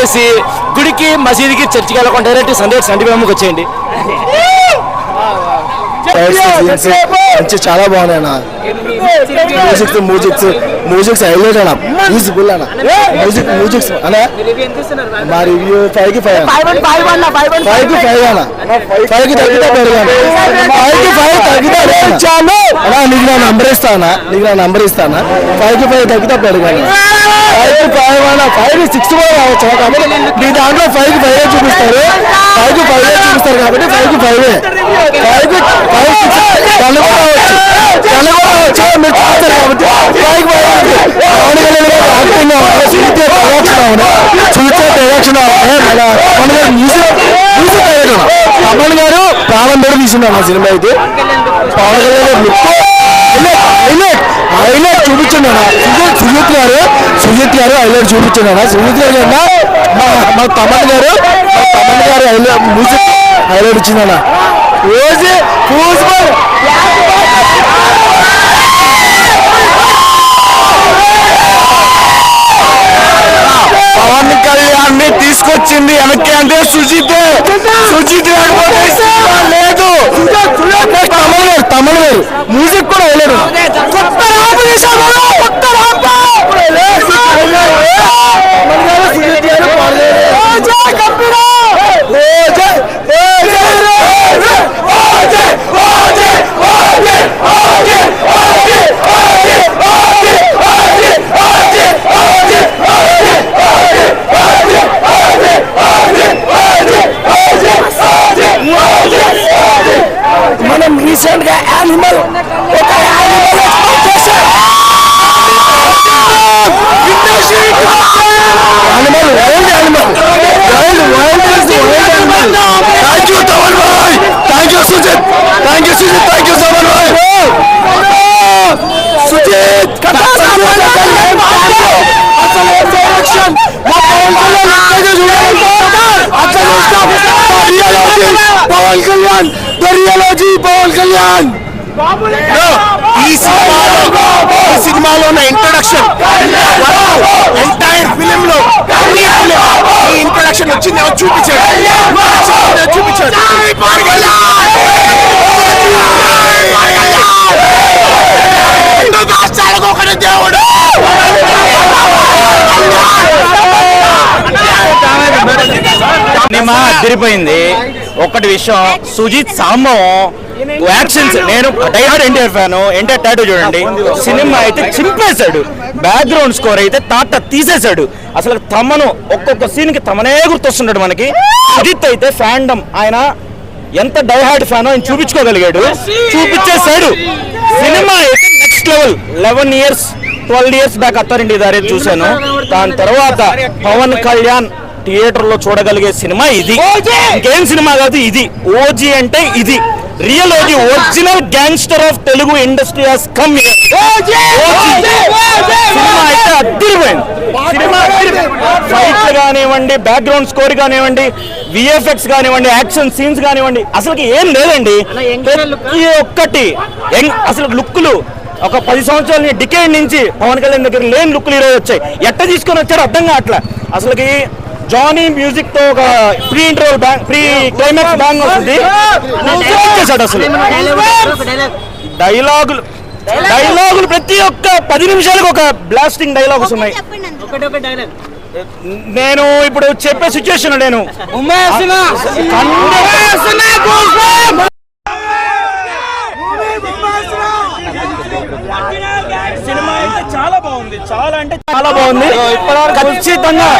చేసి గుడికి మసీదుకి చర్చికి వెళ్ళకుండా డైరెక్ట్ సండే సండే మేమకి వచ్చేయండి. మంచి చాలా బాగున్నాయి అన్న. మ్యూజిక్స్ మ్యూజిక్స్ మ్యూజిక్స్ హైలైట్ అన్న. మ్యూజిక్ అన్న. మ్యూజిక్ మ్యూజిక్స్ అన్న మా రివ్యూ ఫైవ్కి ఫైవ్ ఫైవ్కి ఫైవ్ అన్న. ఫైవ్కి తగ్గితే ఫైవ్కి ఫైవ్ తగ్గితే చాలు అన్నా. నీకు నా నంబర్ ఇస్తానా నీకు నా నంబర్ ఇస్తానా ఫైవ్కి ఫైవ్ తగ్గితే పెరగాను ఫైవ్కి ఫైవ్ అన్న. ఫైవ్కి సిక్స్ కూడా రావచ్చు కాబట్టి నీ దాంట్లో ఫైవ్కి ఫైవ్ చూపిస్తారు. ఫైవ్కి ఫైవ్ చూపిస్తారు కాబట్టి ఫైవ్కి ఫైవ్ ఫైవ్కి ఫైవ్ సిక్స్ టెన్ కూడా రావచ్చు టెన్ కూడా రావచ్చు మీరు చూస్తారు కాబట్టి ఫైవ్కి ఫైవ్ పవన్ కళ్యాణ్ గారు యాక్టింగ్ సునీత డైరెక్షన్ అవును సునీత డైరెక్షన్ అవును మన పవన్ గారు మ్యూజిక్ మ్యూజిక్ డైరెక్టర్ కళ్యాణ్ గారు ప్రాణం పెట్టి తీసిండు ఆ సినిమా అయితే? పవన్ కళ్యాణ్ హైలైట్ హైలైట్ చూపించండి సుజిత్ సుజిత్ గారు సుజిత్ గారు హైలైట్ చూపించండి సుజిత్ గారు అన్న మా తమన్ గారు మా Thaman garu highlight music highlight ఇచ్చిందన్న. రోజు పూజ్బల్ పవన్ కళ్యాణ్ని తీసుకొచ్చింది వెనక్కి అంటే సుజిత్. సుజిత్ లేకపోతే సినిమా లేదు తమిళ గారు తమిళ గారు మ్యూజిక్ కూడా వెళ్ళారు కొత్త రాపు చేశారు కొత్త రాపు సుజిత్ గారు మనం రీసెంట్గా యానిమల్ ఒక యానిమల్ ఎక్స్పోర్ట్ చేశాం animal wild animal wild wild wild animal thank you Thaman Bhai thank you Sujeeth thank you Sujeeth thank you Thaman భాయ్ సుజిత్ అసలు డైరెక్షన్ మా పవన్ కళ్యాణ్ అసలు రియాలజీ పవన్ కళ్యాణ్ ద రియాలజీ పవన్ కళ్యాణ్. ఈ సినిమాలో ఈ సినిమాలో ఉన్న ఇంట్రడక్షన్ ఎంటైర్ ఫిలిం లో ఈ ఇంట్రడక్షన్ వచ్చింది ఎవరు చూపించాడు? చూపించాడు? దేవుడు! సినిమా అదిరిపోయింది. ఒక్కటి విషయం సుజిత్ సాంబం యాక్షన్స్ నేను diehard NTR fan NTR tattoo చూడండి. సినిమా అయితే చింపేశాడు. బ్యాక్గ్రౌండ్ స్కోర్ అయితే తాట తీసేశాడు. అసలు తమను ఒక్కొక్క సీన్కి తమనే గుర్తొస్తున్నాడు మనకి. సుజిత్ అయితే ఫ్యాండమ్. ఆయన ఎంత డైహార్డ్ ఫ్యాన్ ఆయన చూపించుకోగలిగాడు. చూపించేశాడు. సినిమా అయితే next level. Eleven years twelve years back అత్తారింటి దారి చూశాను. దాని తర్వాత పవన్ కళ్యాణ్ థియేటర్లో చూడగలిగే సినిమా ఇది. ఇంకేం సినిమా కాదు ఇది. ఓజీ అంటే ఇది. Real OG original gangster of Telugu industry has come cinema అయితే అద్దరిపోయింది. సినిమా ఫైట్లు కానివ్వండి బ్యాక్గ్రౌండ్ స్కోర్ కానివ్వండి విఎఫ్ఎక్స్ కానివ్వండి యాక్షన్ సీన్స్ కానివ్వండి అసలు ఏం లేదండి. ప్రతి ఒక్కటి అసలు లుక్లు ఒక పది సంవత్సరాల డికేడ్ నుంచి పవన్ కళ్యాణ్ దగ్గర లేని లుక్లు ఈరోజు వచ్చాయి. ఎట్ట తీసుకొని వచ్చారో అర్థం కావట్లే. అసలుకి జానీ మ్యూజిక్తో ఒక pre interval bang pre climax bang వస్తుంది. ఇచ్చేసాడు అసలు. డైలాగులు డైలాగులు ప్రతి ఒక్క పది నిమిషాలకు ఒక బ్లాస్టింగ్ డైలాగ్స్ ఉన్నాయి నేను ఇప్పుడు చెప్పే సిచ్యువేషన్ నేను. సినిమా అయితే చాలా బాగుంది. చాలా అంటే చాలా బాగుంది. ఖచ్చితంగా.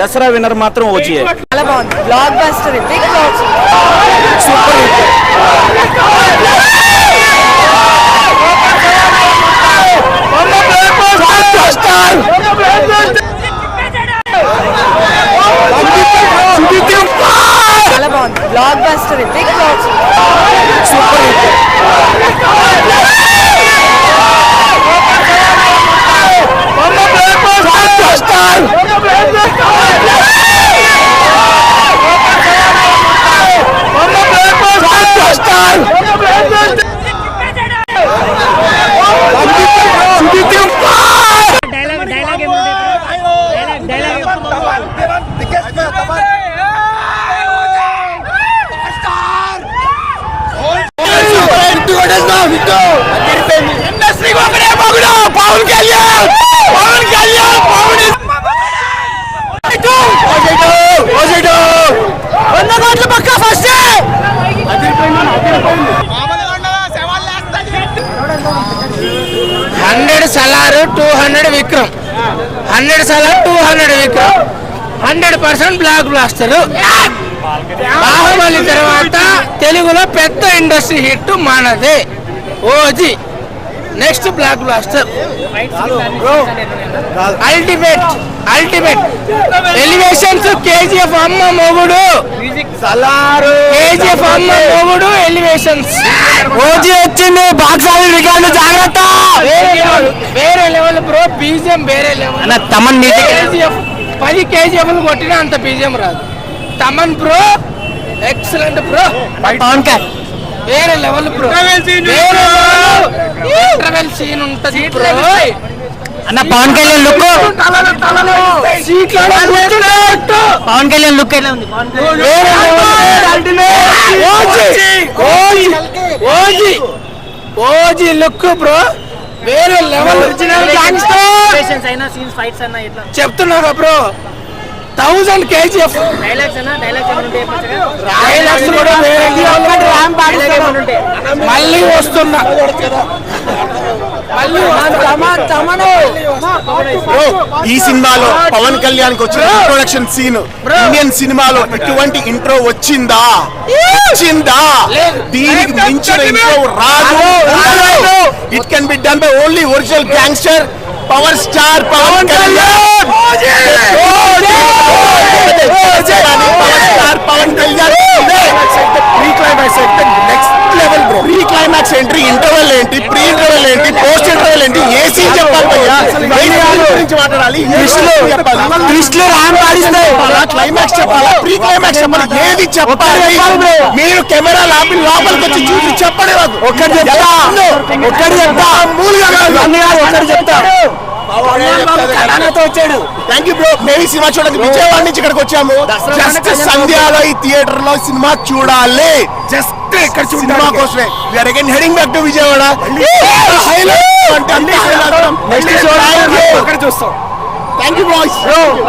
దసరా విన్నర్ మాత్రం ఓజీఏ చాలా బాగుంది. Blockbuster big block super Δεν κεστάλλι, καμπαν! Α, εγώ δεν! Καμπαν! Καμπαν! Καμπαν! Καμπαν! Καμπαν! Καμπαν! Καμπαν! Καμπαν! Καμπαν! Καμπαν! Καμπαν! Καμπαν! Καμπαν! Καμπαν! Hundred Salaar two hundred Vikram hundred percent block blaster. Baahubali తర్వాత తెలుగులో పెద్ద ఇండస్ట్రీ హిట్ మనదే. OG. Next block blaster. Ultimate ultimate elevations KGF అమ్మ మొగుడు. కేజీఎఫ్ అమ్మ మొగుడు ఎలివేషన్స్ ఓజీ వచ్చింది బాక్స్ ఆఫీస్ రికార్డు జాగ్రత్త. వేరే లెవెల్ వేరే లెవెల్ బ్రో బీజిఎం వేరే లెవెల్ తమన్ కేజీఎఫ్ పది కేజీఎఫ్లు కొట్టినా అంత బీజిఎం రాదు. Thaman bro excellent bro Pawan వేరే లెవెల్ బ్రో వేరే ఇంటర్వెల్ సీన్ ఉంటది అన్న పవన్ కళ్యాణ్ లుక్. పవన్ కళ్యాణ్ లుక్ ఎలా ఉంది OG OG OG OG look bro వేరే లెవెల్ ఒరిజినల్ గ్యాంగ్స్టర్ అయినా సీన్స్ ఫైట్స్ అన్న ఎట్లా చెప్తున్నా బ్రో థౌజండ్ కేజీఎఫ్. డైలాగ్స్ కూడా? మళ్ళీ వస్తున్నా. ఈ సినిమాలో పవన్ కళ్యాణ్కి వచ్చిన ఇంట్రొడక్షన్ సీన్ ఇండియన్ సినిమాలో ఇటువంటి ఇంట్రో వచ్చిందా? వచ్చిందా. దీనికి మించిన. ఇంట్రో రాదు. It can be done by only original gangster power star Pawan Kalyan. Power star Pawan Kalyan. Pre climax next level bro pre climax ఏంటి? ఇంటర్వెల్ ఏంటి? ప్రీ ఇంటర్వెల్ ఏంటి? పోస్ట్ ఇంటర్వెల్ ఏంటి ఏసీ చెప్పాలి గురించి మాట్లాడాలి. ట్విస్ట్లు రామ్ పాడిస్తాయి క్లైమాక్స్ చెప్పాలా? ప్రీ క్లైమాక్స్ చెప్పాలి? ఏది చెప్పాలి? మీరు కెమెరా లాపి లోపలికి వచ్చి చూసి చెప్పండి నాకు ఒక్కటి చెప్తా. ఒక్కటి చెప్తా. మూలుగా ఒక్కటి చెప్తా. వచ్చాడు. థ్యాంక్ యూ బ్రో మేము ఈ సినిమా చూడడానికి విజయవాడ నుంచి ఇక్కడికి వచ్చాము. జస్ట్ సంధ్యాలో ఈ థియేటర్లో సినిమా చూడాలి. జస్ట్ ఇక్కడ సినిమా కోసమే. We're again heading back to Vijayawada. చూస్తాం. థ్యాంక్ యూ బాయ్స్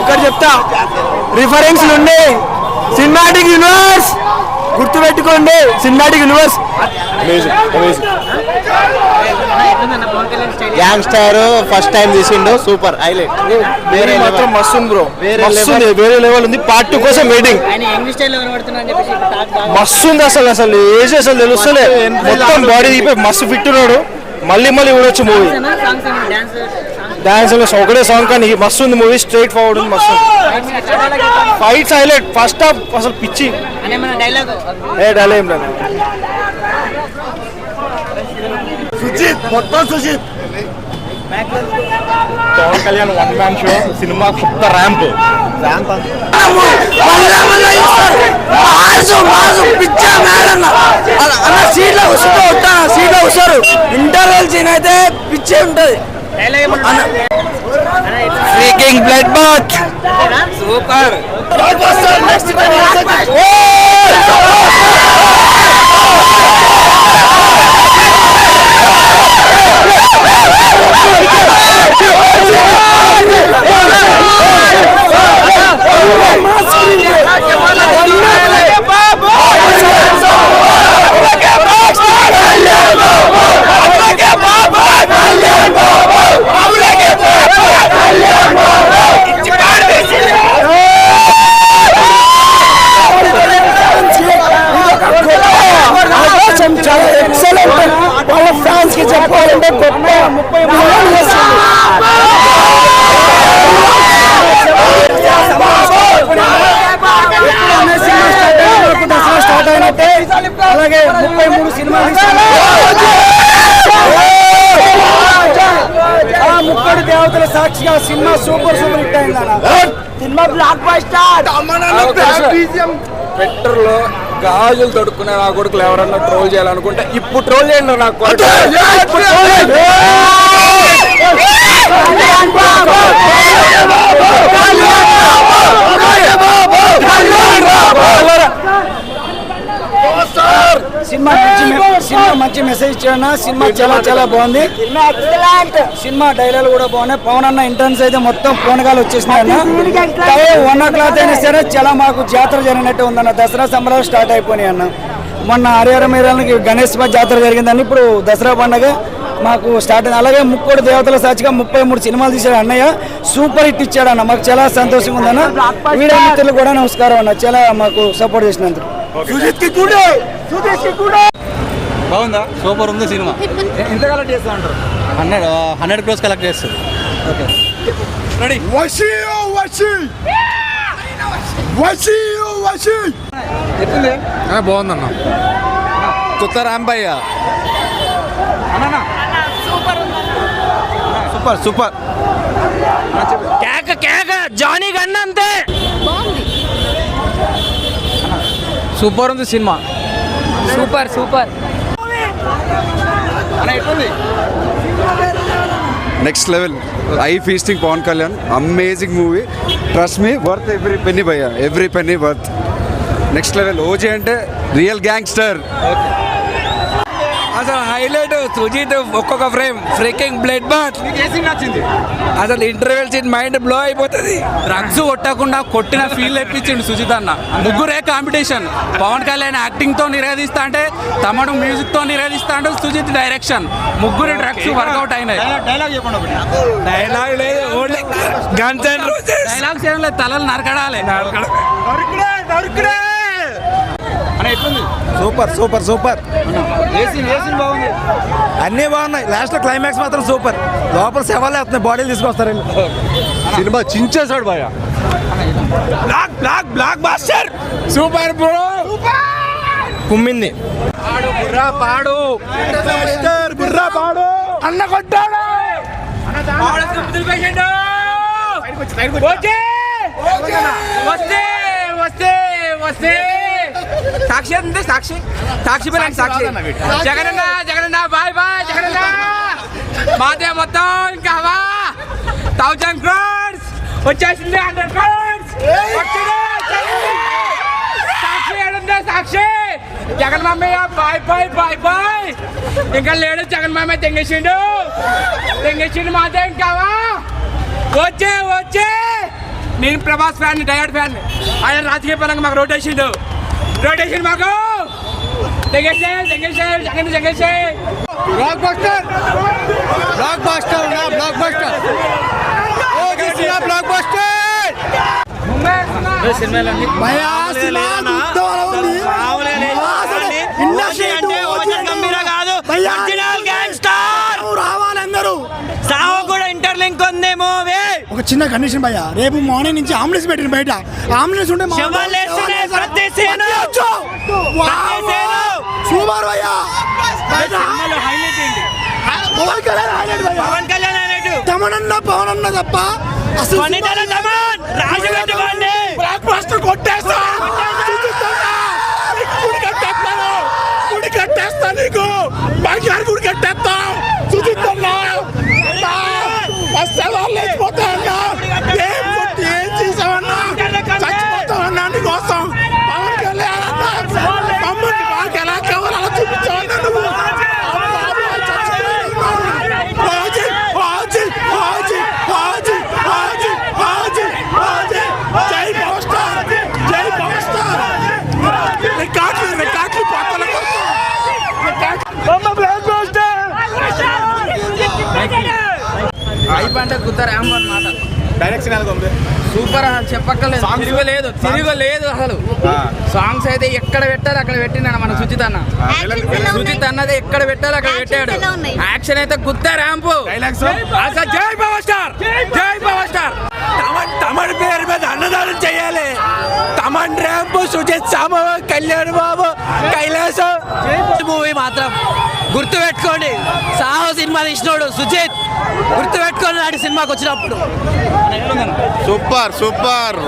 ఒకటి చెప్తా. రిఫరెన్స్ ఉండే సినిమాటిక్ యూనివర్స్ గుర్తు పెట్టుకోండి సినిమాటిక్ యూనివర్స్ ఎట్లుందన్న స్టైల్. గ్యాంగ్స్టర్ ఫస్ట్ టైం తీసిండు. సూపర్ హైలైట్ వేరే మాత్రం మస్తు ఉంది బ్రో వేరే మస్తు వేరే లెవెల్ ఉంది. పార్ట్ టూ కోసం వెయిటింగ్ మస్తు ఉంది అసలు అసలు. ఏజ్ అసలు తెలుస్తలే. మొత్తం బాడీ మస్తు ఫిట్ ఉన్నాడు. మళ్ళీ మళ్ళీ చూడొచ్చు మూవీ డాన్స్ ఒకటే సాంగ్ కానీ మస్తు ఉంది మూవీ స్ట్రైట్ ఫార్వర్డ్ ఉంది మస్తు ఫైట్స్ హైలైట్ ఫస్ట్ హాఫ్ అసలు పిచ్చి. డైలాగ్ ఏ డల్ ఏం లేదు. సుజిత్ మొత్తం Sujeeth. Pawan Kalyan one man show cinema కొత్త ర్యాంప్ సీట్లో సీట్లో వస్తారు ఇంటర్వెల్ సీన్ అయితే పిచ్చే ఉంటది? Freaking blood bath super. అవకాశం చాలా ఎక్సలెంట్ వాళ్ళ ఫ్యాన్స్కి చెప్పాలంటే గొప్ప ముప్పై దసరా స్టార్ట్ అయినట్టే అలాగే ముప్పై మూడు సినిమాలు ఆ ముప్పటి దేవతల సాక్షిగా సినిమా సూపర్ సూపర్ హిట్ అయింది సినిమా బ్లాక్ బస్టర్ ట్విట్టర్లో గాజులు తొడుక్కునే నా కొడుకులు ఎవరన్నా ట్రోల్ చేయాలనుకుంటే ఇప్పుడు ట్రోల్ చేయండి నాకు కొడుకు. సినిమా మంచి సినిమా మంచి మెసేజ్ ఇచ్చాడు సినిమా చాలా చాలా బాగుంది. సినిమా డైలాగ్ కూడా బాగున్నాయి. పవన్ అన్న ఇంటర్న్స్ అయితే మొత్తం పోనగాలు వచ్చేసినాయి అన్న వన్ ఓ క్లాక్ అయినా సరే చాలా మాకు జాతర జరిగినట్టు ఉందన్న. దసరా సంబరాలు స్టార్ట్ అయిపోయినాయి అన్న. మొన్న హరిహర గణేష్ జాతర జరిగిందని ఇప్పుడు దసరా పండగ మాకు స్టార్ట్ అయింది. అలాగే ముక్కోడు దేవతల సాక్షిగా ముప్పై మూడు సినిమాలు తీశాడు అన్నయ్య. సూపర్ హిట్ ఇచ్చాడు అన్న. మాకు చాలా సంతోషంగా ఉందన్న. వీడియో మిత్రులు కూడా నమస్కారం అన్న. చాలా మాకు సపోర్ట్ చేసినందుకు. బాగుందా? సూపర్ ఉంది సినిమా. ఎంత కలెక్ట్ చేస్తా ఉంటారు? హండ్రెడ్ హండ్రెడ్ క్రోస్ కలెక్ట్ చేస్తుంది. రెడీ ఎట్లుంది? బాగుందన్న. కొత్త రాంబయ్య సూపర్ సూపర్. కేక కేక జానీ గన్న అంతే సూపర్ ఉంది cinema. Super super. Next level eye feasting Pawan Kalyan. Amazing movie trust me worth every penny భయ్య. Every penny worth next level OG అంటే రియల్ గ్యాంగ్స్టర్ అసలు హైలైట్ సుజీత్ ఒక్కొక్క ఫ్రేమ్ ఫ్రేకింగ్ బ్లడ్ బాత్ అసలు interval scene mind blow అయిపోతుంది. Drugs కొట్టకుండా కొట్టిన feel తెప్పించిండు సుజిత్ అన్న. ముగ్గురే కాంపిటీషన్ పవన్ కళ్యాణ్ యాక్టింగ్తో నిరోధిస్తా అంటే తమడు మ్యూజిక్తో నిరోధిస్తా అంటే సుజిత్ డైరెక్షన్ ముగ్గురు డ్రగ్స్ వర్కౌట్ అయినాయి. డైలాగ్ ఒకటి. డైలాగ్ లేదు ఓన్లీ గన్స్ అండ్ డైలాగ్స్ ఏం లేదు తలలు నరకడాలి. ఎట్లుంది సూపర్ సూపర్ సూపర్. అన్నీ బాగున్నాయి. లాస్ట్లో క్లైమాక్స్ మాత్రం సూపర్. లోపల శవాలు వేస్తున్నాయి బాడీలు తీసుకొస్తారండి సినిమా చించేశాడు భయ్య. Block block blockbuster super bro! కుమ్మింది. పాడు బుర్రా పాడు. బుర్రా పాడు. అన్న కొట్టాడు! వస్తే వస్తే వస్తే. సాక్షి ఉంది సాక్షి? సాక్షి పేరు సాక్షి? జగనన్న జగనన్న బాయ్ బాయ్ జగనన్న! మాదే మొత్తం ఇంకా హవా! Thousand crores! వచ్చేసింది హండ్రెడ్ క్రోడ్స్! సాక్షి ఏడుందో? సాక్షి! జగన్ మామయ్య బాయ్ బాయ్ బాయ్ బాయ్! ఇంకా లేడు జగన్ మామయ్య తెంగేసిండు తెంగేసిండు మాదే ఇంకావా వచ్చే వచ్చే! నేను ప్రభాస్ ఫ్యాన్ డయడ్ ఫ్యాన్ ఆయన రాజకీయ పరంగా మాకు రోటేసిండు రోటేషన్ మాకు blockbuster blockbuster blockbuster blockbuster రావాలందరూ సావు కూడా ఇంటర్లింక్ ఉంది మూవీ ఒక చిన్న కండిషన్ భయ్య. రేపు మార్నింగ్ నుంచి అంబులెన్స్ పెట్టిన బయట. అంబులెన్స్ ఉంటే సూపర్ భయ్య పవన్ కళ్యాణ్ highlight భయ్య. పవన్ కళ్యాణ్ అనేటు తమనన్న పవన్ అన్న తప్ప అసలు రాజు బ్లాక్ బస్టర్ కొట్టేస్తా గుడి కట్టేస్తాను గుడి కట్టేస్తా నీకు బంగారు గుడి కట్టేస్తా చూచిస్తున్నా వాళ్ళు లేచిపోతా అన్నా ఏం కొట్టి ఏం చేసావన్నా చచ్చిపోతావన్నా నీకోసం పవన్ కళ్యాణ్ అన్నా మమ్మల్ని మాకు ఎలా కావాలో అలా చూపించావన్నా నువ్వు రాజీ రాజీ రాజీ రాజీ రాజీ రాజీ రాజీ జై పవర్ స్టార్ జై పవర్ స్టార్ రికార్డులు రికార్డులు పక్కన అయిపోయింటే గుత్త ర్యాంబో అన్నమాట. డైరెక్షన్ ఎలా ఉంది? సూపర్ అసలు చెప్పక్కర్లేదు. తిరగలేదు తిరగలేదు అసలు. సాంగ్స్ అయితే ఎక్కడ పెట్టాలి అక్కడ పెట్టినాడు మన సుజిత్ అన్న. సుజిత్ అన్నది ఎక్కడ పెట్టాలి అక్కడ పెట్టాడు. యాక్షన్ అయితే గుత్త ర్యాంపు అసలు జై పవర్ స్టార్. జై పవర్ స్టార్. తమన్ పేరు మీద అన్నదానం చేయాలి. తమన్ ర్యాంపు సుజిత్ సామ కళ్యాణ్ బాబు కైలాసం. మూవీ మాత్రం గుర్తు పెట్టుకోండి సాహో సినిమా తీసినోడు సుజిత్. గుర్తు పెట్టుకోండి నాటి సినిమాకి వచ్చినప్పుడు. Super super.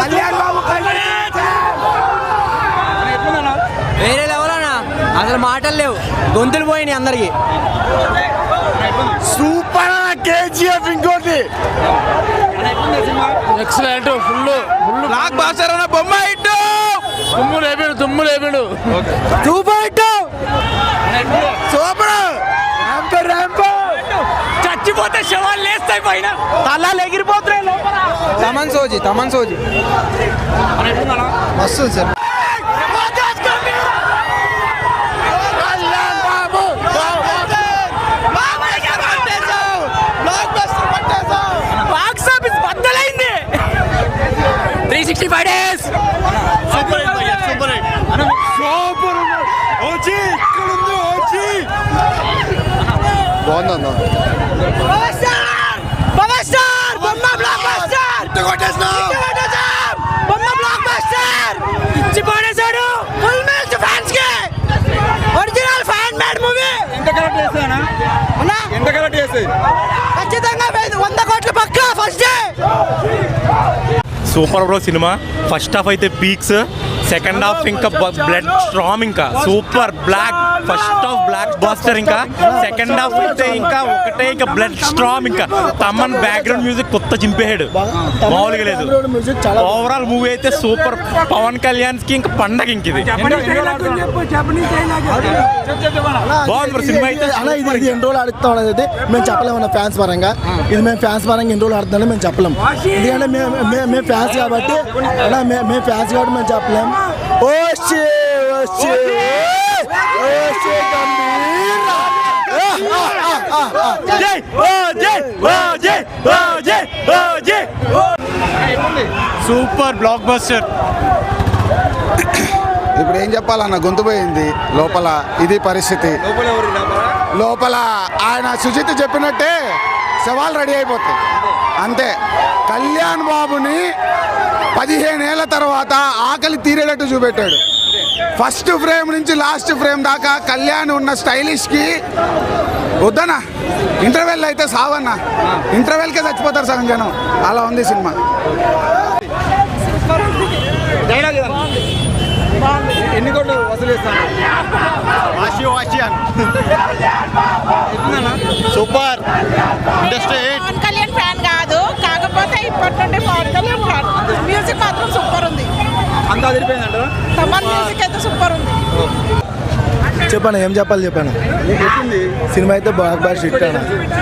కళ్యాణ్ బాబు వేరే లెవెల్ అన్న. అసలు మాటలు లేవు. గొంతులు పోయినాయి అందరికి. సూపర్ కేజీఎఫ్ ఇంకోటి. Excellent full full blockbuster అన్న బొమ్మ హిట్ దుమ్ము లేపాడు దుమ్ము లేపాడు. చచ్చిపోతే శవాలు లేస్తాయి పైన. తలాలు ఎగిరిపోతున్నాయి లోపల. తమన్ సోజీ తమన్ సోజీ. మస్తు సార్. సిక్స్టీ ఫైవ్ డేస్ బాగుందన్న. పవర్ స్టార్ బొమ్మ బ్లాక్ బస్టర్ బొమ్మ బ్లాక్ బస్టర్ ఇచ్చి పడేశాడు. ఫుల్ మ్యాచ్ ఫ్యాన్స్కి. ఒరిజినల్ ఫ్యాన్ మేడ్ మూవీ ఎంత కరెక్ట్ ఎంత కరెక్ట్ చేస్తే ఖచ్చితంగా వంద కోట్ల పక్క first day super bro cinema. First half అయితే పీక్స్ సెకండ్ హాఫ్ ఇంకా బ్లడ్ స్ట్రామ్ ఇంకా. Super block first half blockbuster ఇంకా. సెకండ్ హాఫ్ అయితే ఇంకా ఒకటే ఇంకా బ్లడ్ స్ట్రామ్ ఇంకా. తమ్మన్ బ్యాక్గ్రౌండ్ మ్యూజిక్ కొత్త చింపేశాడు. మామూలుగా లేదు. మ్యూజిక్ చాలా ఓవరాల్ మూవీ అయితే సూపర్ పవన్ కళ్యాణ్కి ఇంకా పండగ ఇంక ఇది. బాగుంది సినిమా అయితే. అన్న ఇది ఎన్ని రోజులు ఆడుతాం అనేది మేము చెప్పలేము అన్న ఫ్యాన్స్ పరంగా. ఇది మేము ఫ్యాన్స్ పరంగా ఎన్ని రోజులు ఆడుతుందని మేము చెప్పలేము ఎందుకంటే మేము మేము మేము ఫ్యాన్స్ కాబట్టి మేము మేము ఫ్యాన్స్ కాబట్టి మేము చెప్పలేము జై ఓ జై ఓ జై ఓ జై ఓ జై. సూపర్ బ్లాక్ బస్టర్ ఇప్పుడు ఏం చెప్పాలన్న గొంతు పోయింది. లోపల ఇది పరిస్థితి. లోపల ఆయన సుజిత్ చెప్పినట్టే సవాల్ రెడీ అయిపోతాయి. అంతే. కళ్యాణ్ బాబుని పదిహేనేళ్ళ తర్వాత ఆకలి తీరేటట్టు చూపెట్టాడు. ఫస్ట్ ఫ్రేమ్ నుంచి లాస్ట్ ఫ్రేమ్ దాకా కళ్యాణ్ ఉన్న స్టైలిష్కి వద్దనా ఇంటర్వెల్ అయితే సావన్నా. ఇంటర్వెల్కే చచ్చిపోతారు సగం జనం. అలా ఉంది సినిమా. ఎన్ని కోట్లు వసూలు చేస్తాను super. Industry Pawan Kalyan fan కాకపోతే ఇప్పటి నుండి ఫ్యాన్ మ్యూజిక్ మాత్రం సూపర్ ఉంది. అంతా అదిరిపోయిందంట తమన్ మ్యూజిక్ అయితే సూపర్ ఉంది. చెప్పాను ఏం చెప్పాలి చెప్పాను? సినిమా అయితే బాగా బాగా హిట్ అన్న.